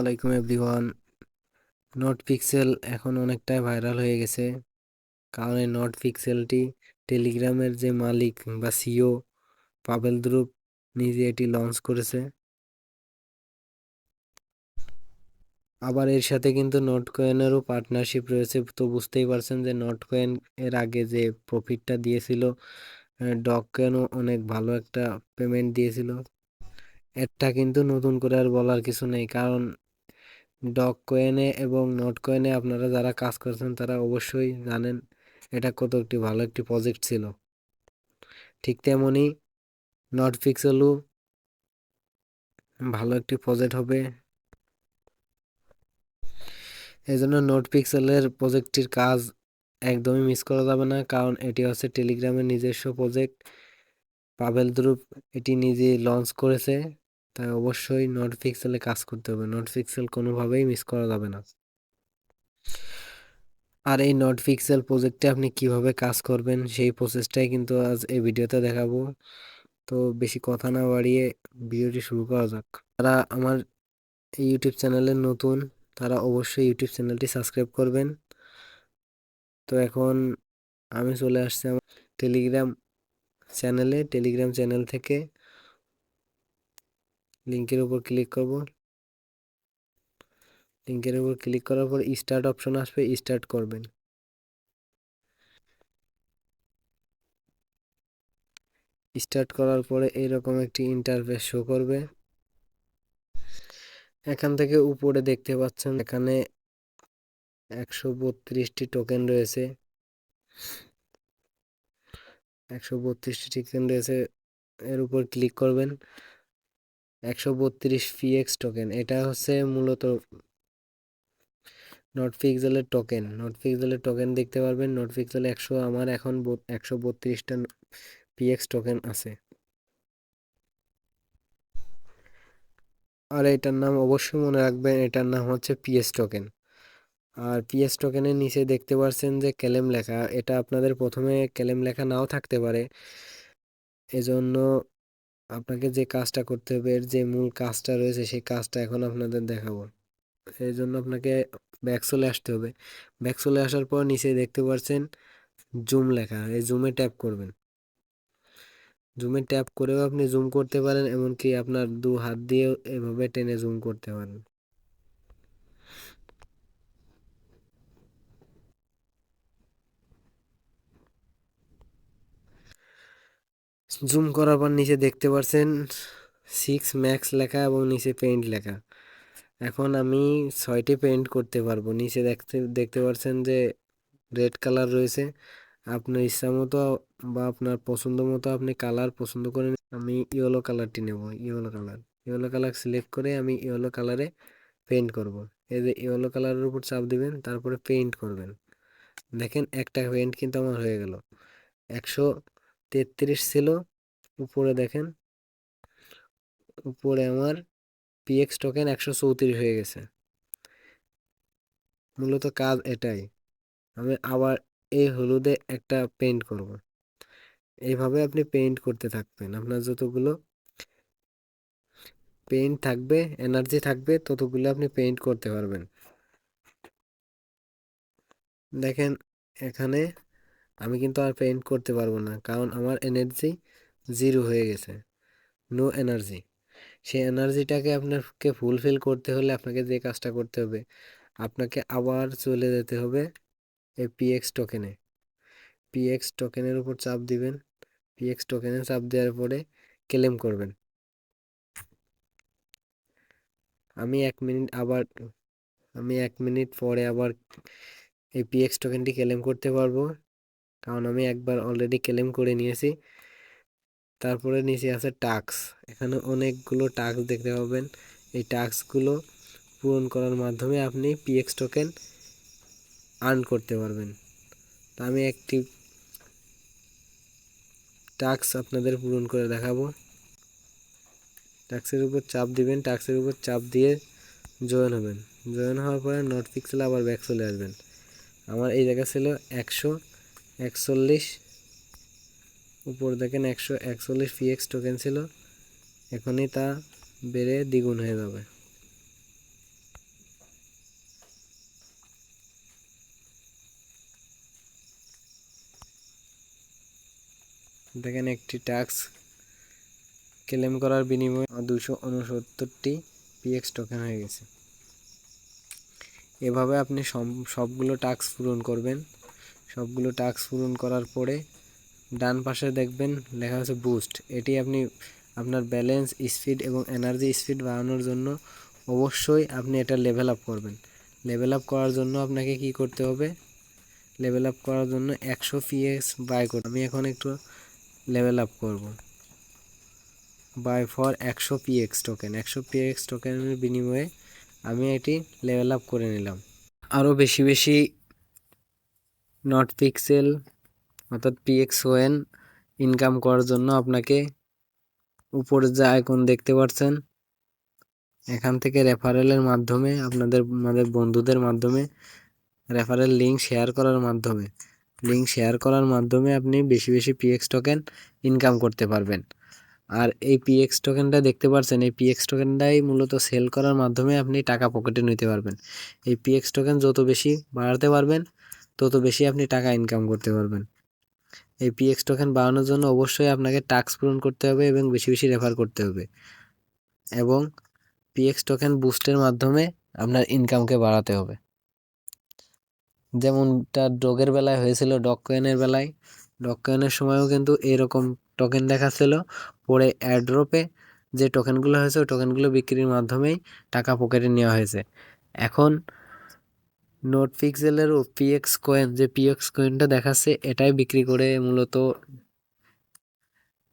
আলাইকুম everyone. Note pixel এখন অনেকটাই ভাইরাল হয়ে গেছে। কারণ এই নোট পিক্সেলটি টেলিগ্রামের যে মালিক বা সিও পাবেল দ্রুপ নিজে এটি লঞ্চ করেছে। আবার এর সাথে কিন্তু নোট কয়েনেরও পার্টনারশিপ রয়েছে। তো বুঝতেই পারছেন যে নোট কয়েন এর আগে যে প্রফিটটা দিয়েছিল ডক কয়েনও অনেক ভালো একটা পেমেন্ট দিয়েছিল। এটা কিন্তু নতুন করে আর বলার কিছু নেই। কারণ ডক কয়েনে এবং নোট কয়েনে আপনারা যারা কাজ করছেন তারা অবশ্যই জানেন এটা কত একটি ভালো একটি প্রজেক্ট ছিল। ঠিক তেমনই নট পিক্সেলও ভালো একটি প্রজেক্ট হবে। এই জন্য নোট পিক্সেলের প্রজেক্টটির কাজ একদমই মিস করা যাবে না, কারণ এটি হচ্ছে টেলিগ্রামের নিজস্ব প্রজেক্ট পাবেল দ্রুপ এটি নিজে লঞ্চ করেছে। তাই অবশ্যই নট পিক্সেলে কাজ করতে হবে। নট পিক্সেল কোনোভাবেই মিস করা যাবে না। আর এই নট পিক্সেল প্রজেক্টে আপনি কীভাবে কাজ করবেন, সেই প্রসেসটাই কিন্তু আজ এই ভিডিওতে দেখাবো। তো বেশি কথা না বাড়িয়ে ভিডিওটি শুরু করা যাক। তারা আমার ইউটিউব চ্যানেলে নতুন, তারা অবশ্যই ইউটিউব চ্যানেলটি সাবস্ক্রাইব করবেন। তো এখন আমি চলে আসছি আমার টেলিগ্রাম চ্যানেলে। টেলিগ্রাম চ্যানেল থেকে লিঙ্কের উপর ক্লিক করব। লিঙ্কের উপর ক্লিক করার পর স্টার্ট অপশন আসবে স্টার্ট করবেন। স্টার্ট করার পরে এইরকম একটি ইন্টারফেস শো করবে। এখান থেকে উপরে দেখতে পাচ্ছেন এখানে একশো বত্রিশটি টোকেন রয়েছে। একশো বত্রিশটি টোকেন রয়েছে, এর উপর ক্লিক করবেন। একশো বত্রিশ ফিএক্স টোকেন এটা হচ্ছে মূলত নট পিক্সেলের টোকেন নট পিক্সেলের টোকেন দেখতে পারবেন নট পিক্সেল একশো, আমার এখন একশো বত্রিশটা পিএক্স টোকেন আছে। আর এটার নাম অবশ্যই মনে রাখবেন, এটার নাম হচ্ছে পিএস টোকেন আর পিএস টোকেনের নিচে দেখতে পাচ্ছেন যে ক্লেম লেখা, এটা আপনাদের প্রথমে ক্লেম লেখা নাও থাকতে পারে। এজন্য আপনাকে যে কাজটা করতে হবে, এর যে মূল কাজটা রয়েছে, সেই কাজটা এখন আপনাদের দেখাবো। এই জন্য আপনাকে ব্যাক চলে আসতে হবে। ব্যাক চলে আসার পর নিচে দেখতে পাচ্ছেন জুম লেখা। এই জুমে ট্যাপ করবেন। জুমে ট্যাপ করেও আপনি জুম করতে পারেন, এমনকি আপনার দু হাত দিয়েও এভাবে টেনে জুম করতে পারেন। জুম করার পর নিচে দেখতে পাচ্ছেন সিক্স ম্যাক্স লেখা এবং নিচে পেইন্ট লেখা। এখন আমি ছয়টি পেইন্ট করতে পারব। নিচে দেখতে দেখতে পাচ্ছেন যে রেড কালার রয়েছে। আপনার ইচ্ছা মতো বা আপনার পছন্দ মতো আপনি কালার পছন্দ করে আমি ইয়েলো কালারটি নেব yellow colour yellow colour select করে আমি ইয়েলো কালারে পেইন্ট করব। এই যে ইয়েলো কালারের উপর চাপ দিবেন, তারপরে পেইন্ট করবেন। দেখেন একটা পেইন্ট কিন্তু আমার হয়ে গেল। একশো তেত্রিশ ছিল, উপরে দেখেন, উপরে আমার পিএক্স টোকেন একশো চৌত্রিশ হয়ে গেছে। মূলত কাজ এটাই, আমি আবার এই হলুদে একটা পেইন্ট করব। এইভাবে আপনি পেইন্ট করতে থাকবেন, আপনার যতগুলো পেইন্ট থাকবে এনার্জি থাকবে, ততগুলো আপনি পেইন্ট করতে পারবেন। দেখেন, এখানে আমি কিন্তু আর পেইন্ট করতে পারব না, কারণ আমার এনার্জি জিরো হয়ে গেছে নো এনার্জি সেই এনার্জিটাকে আপনাকে ফুলফিল করতে হলে আপনাকে যে কাজটা করতে হবে, আপনাকে আবার চলে যেতে হবে এই পিএক্স টোকেনে পিএক্স টোকেনের উপর চাপ দিবেন পিএক্স টোকেনে চাপ দেওয়ার পরে ক্লেম করবেন। আমি এক মিনিট আবার, আমি এক মিনিট পরে আবার এই পিএক্স টোকেনটি ক্লেম করতে পারব। কারণ আমি একবার অলরেডি ক্লেম করে নিয়েছি। তারপরে নিচে আছে টাক্স এখানে অনেকগুলো টাক্স দেখতে পাবেন। এই টাক্সগুলো পূরণ করার মাধ্যমে আপনি পিএক্স টোকেন আর্ন করতে পারবেন। তো আমি একটি টাক্স আপনাদের পূরণ করে দেখাবো। টাক্সের উপর চাপ দিবেন। টাক্সের উপর চাপ দিয়ে জয়েন হবেন। জয়েন হওয়ার পরে নোট পিক্সেলে আবার ব্যাক চলে আসবেন। আমার এই জায়গা ছিল একশো একচল্লিশ। উপর দেখেন একশো একচল্লিশ পিএক্স টোকেন ছিল। এখনই তা বেড়ে দ্বিগুণ হয়ে যাবে। দেখেন একটি ট্যাক্স ক্লেম করার বিনিময়ে দুশো উনসত্তরটি পিএক্স টোকেন হয়ে গেছে। এভাবে আপনি সবগুলো টাস্ক পূরণ করবেন। সবগুলো টাস্ক পূরণ করার পরে ডান পাশে দেখবেন লেখা আছে বুস্ট এটি আপনি আপনার ব্যালেন্স স্পিড এবং এনার্জি স্পিড বাড়ানোর জন্য অবশ্যই আপনি এটা লেভেল আপ করবেন। লেভেল আপ করার জন্য আপনাকে কি করতে হবে? লেভেল আপ করার জন্য একশো পিএক্স বাই করতে আমি এখন একটু লেভেল আপ করব। বাই ফর একশো পিএক্স টোকেন একশো পিএক্স টোকেনের বিনিময়ে আমি এটি লেভেল আপ করে নিলাম। আরও বেশি বেশি নট পিক্সেল অর্থাৎ পিএক্স ওয়েন ইনকাম করার জন্য আপনাকে উপরে যে আইকন দেখতে পাচ্ছেন, এখান থেকে রেফারেলের মাধ্যমে, আপনাদের, আমাদের বন্ধুদের মাধ্যমে, রেফারেল লিঙ্ক শেয়ার করার মাধ্যমে লিঙ্ক শেয়ার করার মাধ্যমে আপনি বেশি বেশি পিএক্স টোকেন ইনকাম করতে পারবেন। আর এই পিএক্স টোকেনটা দেখতে পাচ্ছেন, এই পিএক্স টোকেনটাই মূলত সেল করার মাধ্যমে আপনি টাকা পকেটে নিতে পারবেন। এই পিএক্স টোকেন যত বেশি বাড়াতে পারবেন তত বেশি আপনি টাকা ইনকাম করতে পারবেন। এই পিএক্স টোকেন বাড়ানোর জন্য অবশ্যই আপনাকে টাস্ক পূরণ করতে হবে এবং বেশি বেশি রেফার করতে হবে। এবং পিএক্স টোকেন বুস্টের মাধ্যমে আপনার ইনকামকে বাড়াতে হবে। যেমনটা ডগের বেলায় হয়েছিল ডগ কয়েনের বেলায়। ডগ কয়েনের সময়ও কিন্তু এরকম টোকেন দেখাচ্ছিল। পরে অ্যাড্রপে যে টোকেনগুলো হয়েছে, ওই টোকেনগুলো বিক্রির মাধ্যমেই টাকা পকেটে নেওয়া হয়েছে। এখন নোট পিক্সেলের পিএক্স কয়েন যে পিএক্স কয়েনটা দেখাচ্ছে, এটাই বিক্রি করে মূলত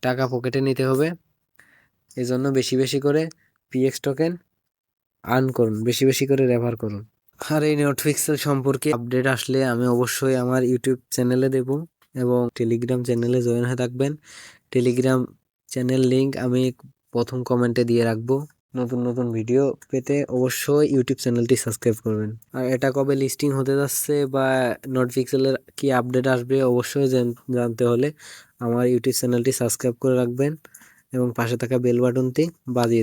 টাকা পকেটে নিতে হবে। এজন্য বেশি বেশি করে পিএক্স টোকেন আর্ন করুন, বেশি বেশি করে রেফার করুন। আর এই নোটফিক্সেল সম্পর্কে আপডেট আসলে আমি অবশ্যই আমার ইউটিউব চ্যানেলে দেব এবং টেলিগ্রাম চ্যানেলে জয়েন হয়ে থাকবেন। টেলিগ্রাম চ্যানেল লিংক আমি প্রথম কমেন্টে দিয়ে রাখব। নতুন নতুন ভিডিও পেতে অবশ্যই ইউটিউব চ্যানেলটি সাবস্ক্রাইব করবেন। আর এটা কবে লিস্টিং হতে যাচ্ছে বা নোটফিক্সেলের কি আপডেট আসবে অবশ্যই জান- জানতে হলে আমার ইউটিউব চ্যানেলটি সাবস্ক্রাইব করে রাখবেন এবং পাশে থাকা বেল বাটনটি বাজিয়ে